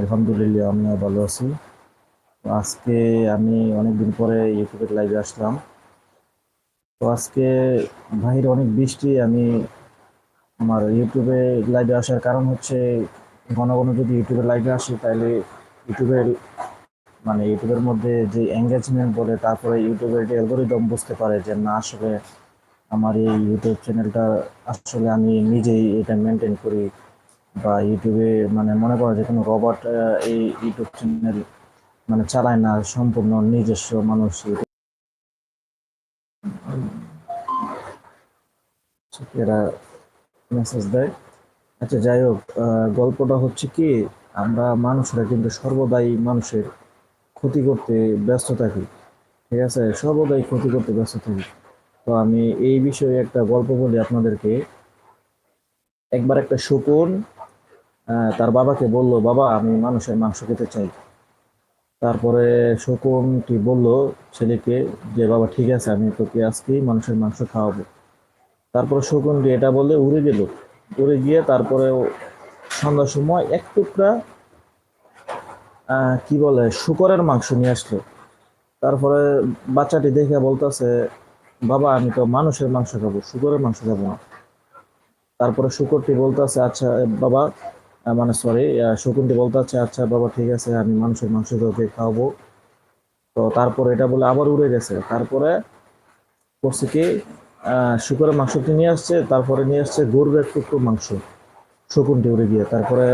আলহামদুলিল্লাহ, আমিও ভালো আছি। আজকে আমি অনেকদিন পরে ইউটিউবের লাইভে আসলাম। তো আজকে বাইরে অনেক বৃষ্টি, আমি আমার ইউটিউবে লাইভে আসার কারণ হচ্ছে, ঘন ঘন যদি ইউটিউবের লাইভে আসি, তাহলে ইউটিউবের মানে ইউটিউবের মধ্যে যে এঙ্গেজমেন্ট বলে, তারপরে ইউটিউবের যে অ্যালগোরিদম বুঝতে পারে যে, না, আসলে আমার এই ইউটিউব চ্যানেলটা আসলে আমি নিজেই এটা মেনটেন করি। বা ইউটিউবে মানে মনে করো যে কোনো রবট এই ইউটিউব চ্যানেল মানে চালায় না, সম্পূর্ণ নিজস্ব মানুষ এরা মেসেজ দেয়। আচ্ছা যাই হোক গল্পটা হচ্ছে কি, আমরা মানুষরা কিন্তু সর্বদাই মানুষের ক্ষতি করতে ব্যস্ত থাকি, ঠিক আছে? সর্বদাই ক্ষতি করতে ব্যস্ত থাকি। তো আমি এই বিষয়ে একটা গল্প বলি আপনাদেরকে। একবার একটা শকুন তার বাবাকে বলল, বাবা, আমি মানুষের মাংস খেতে চাই। তারপরে শকুনটি বলল, ছেলেকে, যে বাবা ঠিক আছে, আমি তোকে আজকেই মানুষের মাংস খাওয়াবো। তারপরে শকুনটি এটা বলে উড়ে গেল। উড়ে গিয়ে তারপরে সন্ধ্যার সময় এক টুকরা কি বলে, শুকরের মাংস নিয়ে আসলো। তারপরে বাচ্চাটি দেখে বলতেছে, বাবা, আমি তো মানুষের মাংস খাব, শুকরের মাংস খাব না। তারপরে শুকরটি বলতেছে আচ্ছা বাবা মানে সরি শকুনটি বলতেছে আচ্ছা বাবা ঠিক আছে আমি মানুষের মাংস তোকে খাওয়াবো। তো তারপরে এটা বলে আবার উড়ে গেছে। তারপরে করছে কি শুকরের মাংসটি নিয়ে আসছে তারপরে নিয়ে আসছে গরুর টুকরো মাংস শকুনটি উড়ে গিয়ে। তারপরে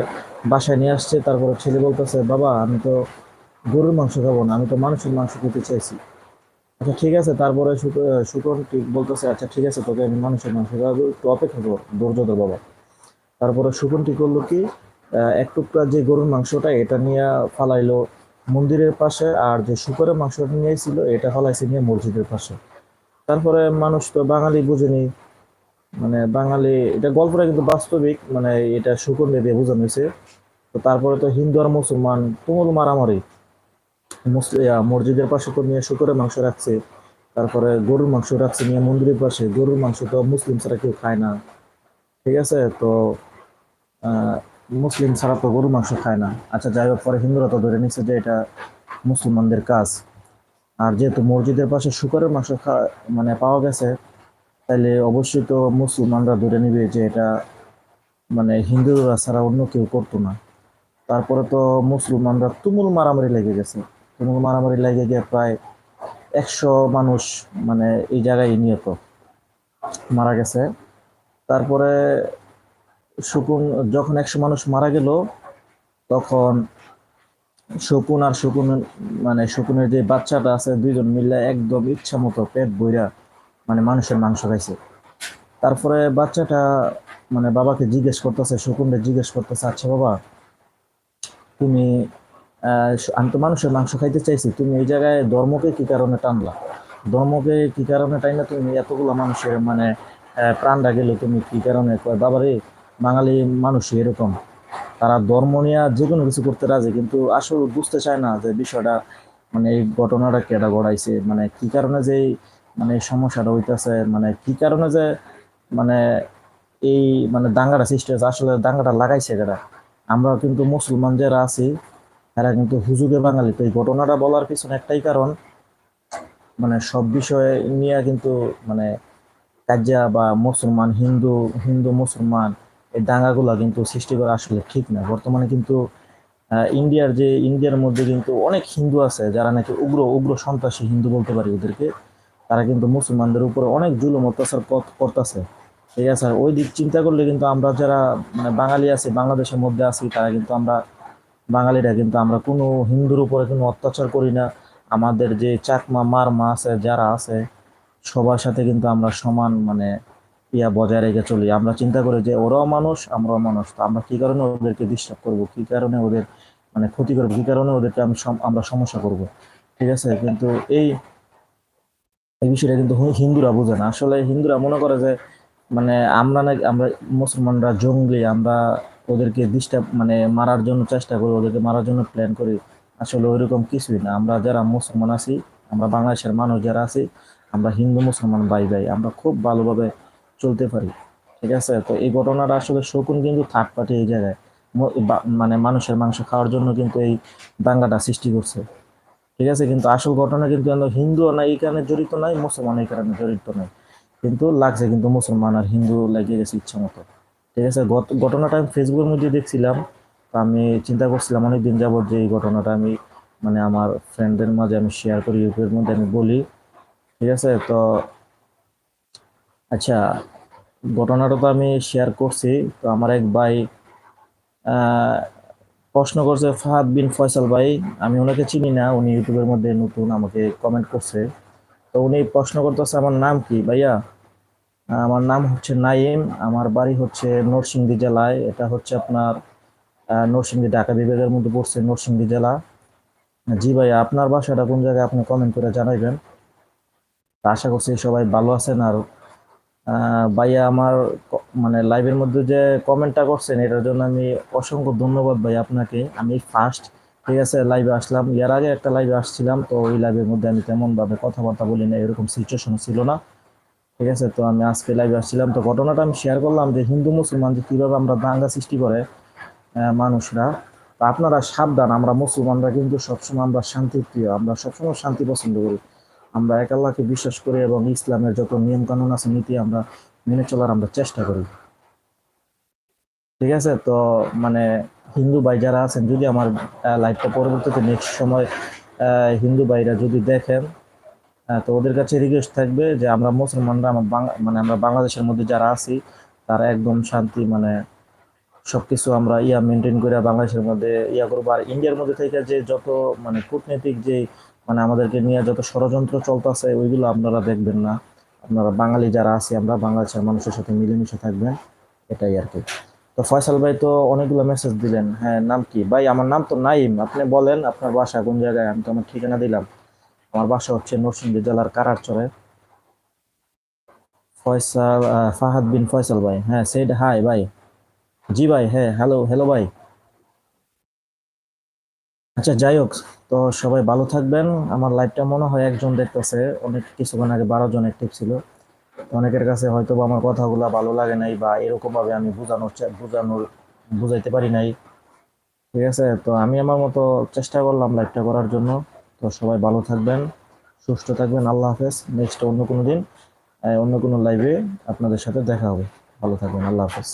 বাসায় নিয়ে আসছে তারপরে ছেলে বলতেছে বাবা আমি তো গরুর মাংস খাব না আমি তো মানুষের মাংস খেতে চাইছি। আচ্ছা ঠিক আছে। তারপরে শুক- আহ, শুকরটি বলতেছে আচ্ছা ঠিক আছে তোকে আমি মানুষের মাংস খাওয়াবো একটু অপেক্ষা কর ধৈর্য বাবা। তারপরে শুকনটি করল কি এক টুকরা যে গরুর মাংসটা, এটা নিয়ে ফালাইলো মন্দিরের পাশে, আর যে শুকরের মাংসটা নিয়ে ছিল এটা ফালাইছে নিয়ে মসজিদের পাশে। তারপরে মানুষ তো বাঙালি বুঝেনি মানে বাঙালি, এটা গল্পটা কিন্তু বাস্তবিক মানে এটা শুকর দিয়ে বোঝানো হয়েছে। তো তারপরে তো হিন্দু আর মুসলমান, তুমুল মারামারি। মসজিদের পাশে তো নিয়ে শুকরের মাংস রাখছে, তারপরে গরুর মাংস রাখছে নিয়ে মন্দিরের পাশে, গরুর মাংস তো মুসলিম ছাড়া কেউ খায় না। ঠিক আছে? তো মুসলিম ছাড়া তো গরু মাংস খায় না। আচ্ছা যাই হোক, পরে হিন্দুরা তো ধরে নিচ্ছে যে এটা মুসলমানদের কাজ। আর যেহেতু মসজিদের পাশে শুকরের মাংস মানে পাওয়া গেছে তাহলে অবশ্যই তো মুসলমানরা ধরে নিবে যে এটা মানে হিন্দুরা ছাড়া অন্য কেউ করতো না। তারপরে তো মুসলমানরা তুমুল মারামারি লেগে গেছে। তুমুল মারামারি লেগে গিয়ে প্রায় একশো মানুষ মানে এই জায়গায় নিহত, মারা গেছে। তারপরে শকুন যখন একশো মানুষ মারা গেল তখন শকুন আর শকুন মানে শকুনের যে বাচ্চাটা আছে দুইজন মিলে একদম ইচ্ছা মতো পেট বইরা মানে মানুষের মাংস খাইছে। তারপরে বাচ্চাটা মানে বাবাকে জিজ্ঞেস করতেছে শকুনকে জিজ্ঞেস করতেছে আচ্ছা বাবা তুমি আমি তো মানুষের মাংস খাইতে চাইছি তুমি এই জায়গায় ধর্মকে কি কারণে টানলা? ধর্মকে কি কারণে টাইনা তুমি এতগুলো মানুষের মানে আহ, প্রাণটা গেল তুমি কি কারণে? বাবারে বাঙালি মানুষ এরকম। তারা ধর্ম নিয়ে যে কোনো কিছু করতে রাজি, কিন্তু আসলে বুঝতে চায় না যে বিষয়টা মানে এই ঘটনাটা কেটা গড়াইছে মানে কি কারণে যে মানে সমস্যাটা হইতেছে মানে কি কারণে যে মানে এই মানে দাঙ্গাটা সৃষ্টি হয়েছে, আসলে দাঙ্গাটা লাগাইছে কেটা আমরা কিন্তু মুসলমান যারা আছি, তারা কিন্তু হুজুগে বাঙালি। তো এই ঘটনাটা বলার পিছনে একটাই কারণ মানে সব বিষয়ে নিয়ে কিন্তু মানে কাজা বা মুসলমান, হিন্দু হিন্দু মুসলমান এই দাঙ্গাগুলা কিন্তু সৃষ্টি করা আসলে ঠিক না। বর্তমানে কিন্তু ইন্ডিয়ার যে, ইন্ডিয়ার মধ্যে কিন্তু অনেক হিন্দু আছে, যারা নাকি উগ্র উগ্র সন্ত্রাসী হিন্দু বলতে পারি ওদেরকে। তারা কিন্তু মুসলমানদের উপরে অনেক জুলুম, অত্যাচার করতেছে। ঠিক আছে ওই দিক চিন্তা করলে কিন্তু আমরা যারা মানে বাঙালি আছি, বাংলাদেশের মধ্যে আছি, তারা কিন্তু আমরা, বাঙালিরা কিন্তু আমরা কোনো হিন্দুর উপরে কোনো অত্যাচার করি না। আমাদের যে চাকমা, মারমা আছে, যারা আছে, সবার সাথে কিন্তু আমরা সমান মানে ইয়া বজায় রেখে চলি। আমরা চিন্তা করি যে ওরাও মানুষ, আমরাও মানুষ। তো আমরা কি কারণে ওদেরকে ডিস্টার্ব করব? কি কারণে ওদের মানে ক্ষতি করব? কি কারণে ওদেরকে আমি আমরা সমস্যা করব? ঠিক আছে? কিন্তু এই এই বিষয়টা কিন্তু হিন্দুরা বোঝে না। আসলে হিন্দুরা মনে করে যে মানে আমরা না আমরা মুসলমানরা জঙ্গলি, আমরা ওদেরকে ডিস্টার্ব মানে মারার জন্য চেষ্টা করি, ওদেরকে মারার জন্য প্ল্যান করি। আসলে ওইরকম কিছুই না। আমরা যারা মুসলমান আছি, আমরা বাংলাদেশের মানুষ যারা আছি, আমরা হিন্দু মুসলমান ভাই ভাই আমরা খুব ভালোভাবে চলতে পারি। ঠিক আছে? তো এই ঘটনাটা আসলে শকুন কিন্তু থার্ড পার্টি এই জায়গায়। মানে মানুষের মাংস খাওয়ার জন্য কিন্তু এই দাঙ্গাটা সৃষ্টি করছে। ঠিক আছে? কিন্তু আসল ঘটনা কিন্তু হিন্দু না, এই কারণে জড়িত নাই, মুসলমান এই কারণে জড়িত নাই। কিন্তু লাগছে কিন্তু মুসলমান আর হিন্দু লেগে গেছে ইচ্ছা মতো। ঠিক আছে? ঘটনাটা আমি ফেসবুকের মধ্যে দেখছিলাম। তো আমি চিন্তা করছিলাম অনেকদিন যাবত যে এই ঘটনাটা আমি মানে আমার ফ্রেন্ডদের মাঝে আমি শেয়ার করি ইউটিউবের মধ্যে আমি বলি। ঠিক আছে? তো আচ্ছা ঘটনাটা তো আমি শেয়ার করছি। তো আমার এক ভাই প্রশ্ন করছে, ফাহাদ বিন ফয়সাল ভাই, আমি ওনাকে চিনি না, উনি ইউটিউবের মধ্যে নতুন আমাকে কমেন্ট করছে। তো উনি প্রশ্ন করতেছে, আমার নাম কি ভাইয়া? আমার নাম হচ্ছে নাইম, আমার বাড়ি হচ্ছে নরসিংদী জেলায়। এটা হচ্ছে আপনার নরসিংদী, ঢাকা বিভাগের মধ্যে পড়ছে নরসিংদী জেলা। জি ভাইয়া, আপনার বাসাটা কোন জায়গায় আপনি কমেন্ট করে জানাইবেন? আশা করছি সবাই ভালো আছেন আর ভাইয়া আমার মানে লাইভের মধ্যে যে কমেন্টটা করছেন, এটার জন্য আমি অসংখ্য ধন্যবাদ ভাই আপনাকে। আমি ফার্স্ট ঠিক আছে লাইভে আসলাম। এর আগে একটা লাইভে আসছিলাম, তো ওই লাইভের মধ্যে আমি তেমনভাবে কথাবার্তা বলি না এরকম সিচুয়েশন ছিল না। ঠিক আছে, তো আমি আজকে লাইভে আসছিলাম। তো ঘটনাটা আমি শেয়ার করলাম যে হিন্দু, মুসলমান যে কীভাবে আমরা দাঙ্গা সৃষ্টি করে মানুষরা, তা আপনারা সাবধান। আমরা মুসলমানরা কিন্তু সবসময় আমরা শান্তি প্রিয় আমরা সবসময় শান্তি পছন্দ করি। আমরা এক আল্লাহকে বিশ্বাস করি এবং ইসলামের যত নিয়ম কানুন আছে, নীতি আমরা মেনে চলার আমরা চেষ্টা করি। ঠিক আছে? তো মানে হিন্দু ভাই যারা আছেন, যদি আমার লাইফটা পরবর্তীতে নেক্সট সময় হিন্দু ভাইরা যদি দেখেন তো ওদের কাছে রিকোয়েস্ট থাকবে যে আমরা মুসলমানরা, আমার মানে আমরা বাংলাদেশের মধ্যে যারা আছি, তারা একদম শান্তি মানে সবকিছু আমরা ইয়া মেনটেন করে বাংলাদেশের মধ্যে ইয়া করব। আর ইন্ডিয়ার মধ্যে থেকে যে যত মানে কূটনৈতিক যে মানে আমাদেরকে নিয়ে যত ষড়যন্ত্র চলতেছে ওইগুলো আপনারা দেখবেন না। আপনারা বাঙালি যারা আছি, আমরা বাংলাদেশের মানুষের সাথে মিলেমিশে থাকবেন, এটাই আর কি। তো ফয়সাল ভাই তো অনেকগুলো মেসেজ দিলেন। হ্যাঁ নাম কি? ভাই, আমার নাম তো নাইম আপনি বলেন, আপনার বাসা কোন জায়গায়? আমি তো আমার ঠিকানা দিলাম। আমার বাসা হচ্ছে নরসিংদী জেলার কারারচরে। ফয়সাল ফাহাদ বিন ফয়সাল ভাই। হ্যাঁ সেড হাই ভাই। জি ভাই হ্যাঁ হ্যালো হ্যালো ভাই। আচ্ছা যাই হোক। তো সবাই ভালো থাকবেন। আমার লাইভটা মনে হয় একজন দেখতেছে। অনেক কিছুক্ষণ আগে বারো জন অ্যাক্টিভ ছিল। তো অনেকের কাছে হয়তো আমার কথাগুলো ভালো লাগে নাই বা এরকম ভাবে আমি বোঝানোর বোঝানোর, বুঝাইতে পারি নাই। ঠিক আছে? তো আমি আমার মতো চেষ্টা করলাম লাইভটা করার জন্য। তো সবাই ভালো থাকবেন, সুস্থ থাকবেন। আল্লাহ হাফেজ। নেক্সট অন্য কোনো দিন অন্য কোনো লাইভে আপনাদের সাথে দেখা হবে। ভালো থাকবেন। আল্লাহ হাফেজ।